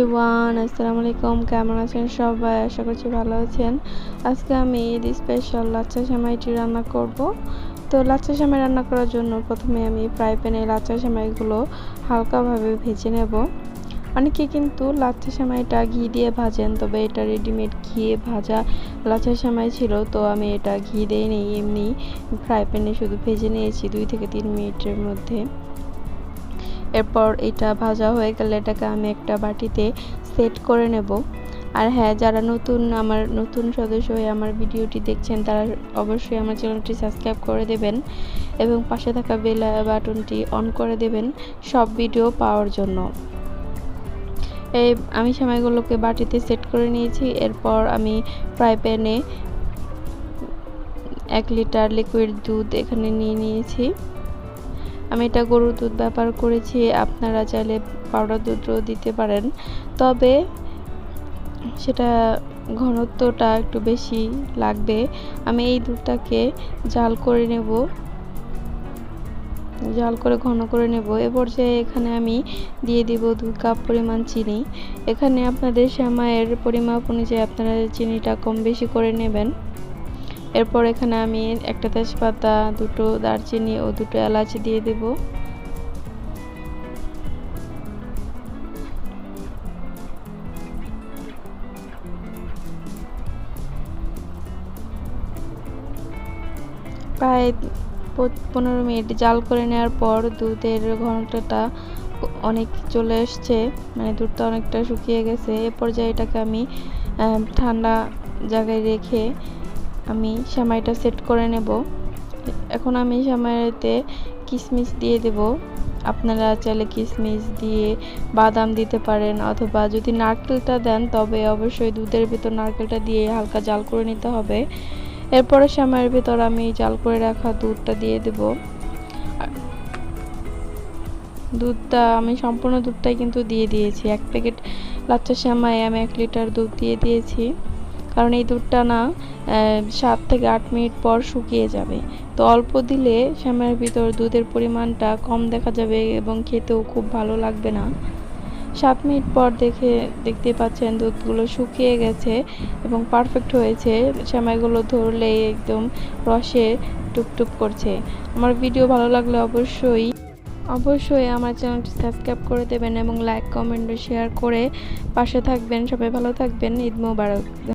Everyone আসসালামু আলাইকুম, কেমন আছেন সবাই? আশা করছি ভালো আছেন। আজকে আমি ঈদ স্পেশাল লাচ্চা সেমাইটি রান্না করব। তো লাচ্চা সেমাই রান্না করার জন্য প্রথমে আমি ফ্রাই প্যানে লাচ্চা সেমাইগুলো হালকাভাবে ভেজে নেব। অনেকে কিন্তু লাচ্চা সেমাইটা ঘি দিয়ে ভাজেন, তবে এটা রেডিমেড ঘিয়ে ভাজা লাচ্চা সেমাই ছিল, তো আমি এটা ঘি দিয়ে নিই, এমনি ফ্রাই প্যানে শুধু ভেজে নিয়েছি দুই থেকে তিন মিনিটের মধ্যে। এরপর এটা ভাজা হয়ে গেলে এটাকে আমি একটা বাটিতে সেট করে নেব। আর হ্যাঁ যারা নতুন, আমার নতুন সদস্য হয়ে আমার ভিডিওটি দেখছেন, তারা অবশ্যই আমার চ্যানেলটি সাবস্ক্রাইব করে দেবেন এবং পাশে থাকা বেল বাটনটি অন করে দেবেন সব ভিডিও পাওয়ার জন্য। এই আমি সেমাইগুলোকে বাটিতে সেট করে নিয়েছি, এরপর আমি ফ্রাই প্যানে এক লিটার লিকুইড দুধ এখানে নিয়ে নিয়েছি। আমি এটা গরুর দুধ ব্যবহার করেছি, আপনারা চাইলে পাউডার দুধও দিতে পারেন। তবে সেটা ঘনত্বটা একটু বেশি লাগবে। আমি এই দুধটাকে জাল করে নেব। জাল করে ঘন করে নেব। এ পর্যায়ে এখানে আমি দিয়ে দিব দুই কাপ পরিমাণ চিনি। এখানে আপনাদের শ্যামায়ের পরিমাপ অনুযায়ী আপনারা চিনিটা কম বেশি করে নেবেন। এরপর এখানে আমি একটা তেজপাতা, দুটো দারচিনি ও দুটো এলাচ দিয়ে দেব। প্রায় পনেরো মিনিট জাল করে নেওয়ার পর দুধের ঘনটাটা অনেক চলে এসছে মানে দুধটা অনেকটা শুকিয়ে গেছে। এ পর্যায়ে এটাকে আমি ঠান্ডা জায়গায় রেখে আমি সেমাইটা সেট করে নেব। এখন আমি সেমাইতে কিশমিশ দিয়ে দেব। আপনারা চাইলে কিশমিশ দিয়ে বাদাম দিতে পারেন অথবা যদি নারকেলটা দেন, তবে অবশ্যই দুধের ভিতর নারকেলটা দিয়ে হালকা জাল করে নিতে হবে। এরপরে সেমাইয়ের ভিতর আমি জাল করে রাখা দুধটা দিয়ে দেব। দুধটা, আমি সম্পূর্ণ দুধটাই কিন্তু দিয়ে দিয়েছি। এক প্যাকেট লাচ্চা সেমাই আমি এক লিটার দুধ দিয়ে দিয়েছি। কারণ এই দুধটা না সাত থেকে আট মিনিট পর শুকিয়ে যাবে। তো অল্প দিলে শ্যামের ভিতর দুধের পরিমাণটা কম দেখা যাবে এবং খেতেও খুব ভালো লাগবে না। সাত মিনিট পর দেখে, দেখতে পাচ্ছেন দুধগুলো শুকিয়ে গেছে এবং পারফেক্ট হয়েছে। শ্যামাইগুলো ধরলে একদম রসে টুপটুপ করছে। আমার ভিডিও ভালো লাগলে অবশ্যই অবশ্যই আমার চ্যানেলটি সাবস্ক্রাইব করে দেবেন এবং লাইক, কমেন্ট শেয়ার করে পাশে থাকবেন। সবাই ভালো থাকবেন। ঈদ মোবারক।